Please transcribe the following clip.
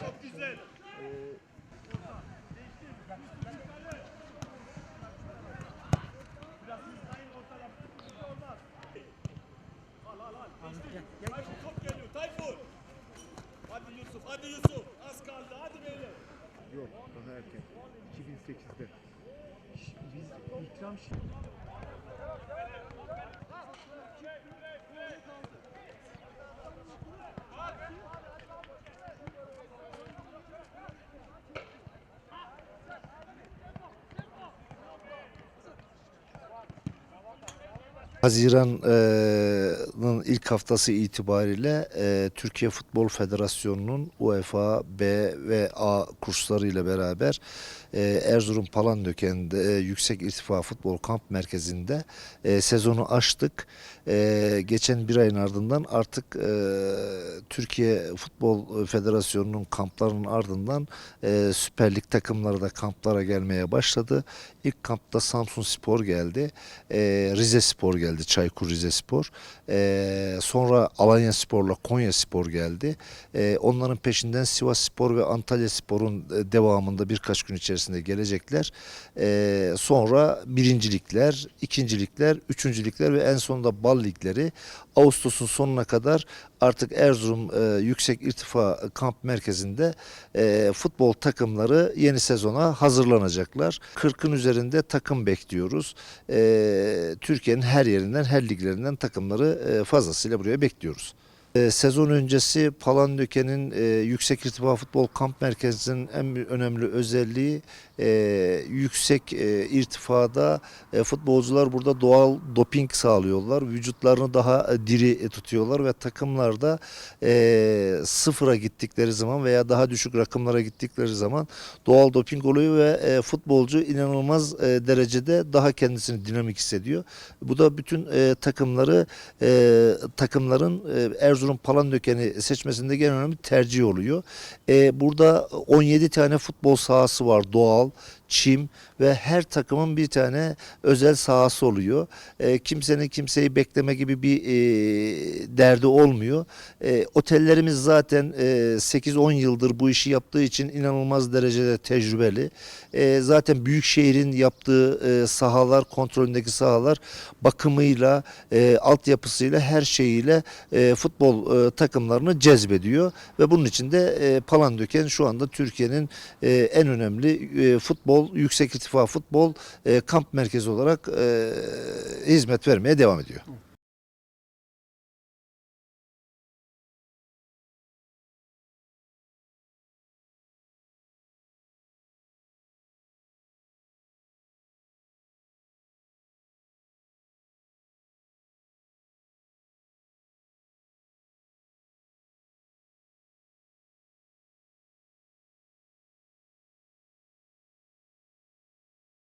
çok güzel. Tayfun top geliyor Tayfun. Hadi Yusuf hadi Yusuf. Az kaldı hadi beyler. Yok daha erken. 2008'de. Ş- Biz ikram şi- Haziran'ın ilk haftası itibariyle e, Türkiye Futbol Federasyonu'nun UEFA B ve A kursları ile beraber e, Erzurum Palandöken'de e, Yüksek İrtifa Futbol Kamp Merkezi'nde sezonu açtık. Geçen bir ayın ardından artık Türkiye Futbol Federasyonu'nun kamplarının ardından Süper Lig takımları da kamplara gelmeye başladı. İlk kampta Samsun Spor geldi. Rize Spor geldi. Çaykur Rize Spor. E, sonra Alanya Spor'la Konya Spor geldi. E, onların peşinden Sivas Spor ve Antalya Spor'un e, devamında birkaç gün içerisinde gelecekler. E, sonra birincilikler, ikincilikler, üçüncülükler ve en sonunda bal ligleri Ağustos'un sonuna kadar artık Erzurum e, Yüksek İrtifa Kamp Merkezi'nde e, futbol takımları yeni sezona hazırlanacaklar. 40'ın üzerinde takım bekliyoruz. E, Türkiye'nin her yerinden, her liglerinden takımları e, fazlasıyla buraya bekliyoruz. E, sezon öncesi Palandöken'in e, Yüksek İrtifa Futbol Kamp Merkezi'nin en önemli özelliği e, yüksek e, irtifada e, futbolcular burada doğal doping sağlıyorlar. Vücutlarını daha e, diri tutuyorlar ve takımlarda e, sıfıra gittikleri zaman veya daha düşük rakımlara gittikleri zaman doğal doping oluyor ve e, futbolcu inanılmaz e, derecede daha kendisini dinamik hissediyor. Bu da bütün e, takımları e, takımların e, Erzurum Palandöken'i seçmesindeki en önemli tercih oluyor. E, burada 17 tane futbol sahası var doğal çim ve her takımın bir tane özel sahası oluyor. E, kimsenin kimseyi bekleme gibi bir e, derdi olmuyor. E, otellerimiz zaten e, 8-10 yıldır bu işi yaptığı için inanılmaz derecede tecrübeli. E, zaten büyük şehrin yaptığı e, sahalar, kontrolündeki sahalar bakımıyla, e, altyapısıyla, her şeyiyle e, futbol e, takımlarını cezbediyor ve bunun için de e, Palandöken şu anda Türkiye'nin e, en önemli e, futbol, yüksek irtifa futbol e, kamp merkezi olarak e, hizmet vermeye devam ediyor.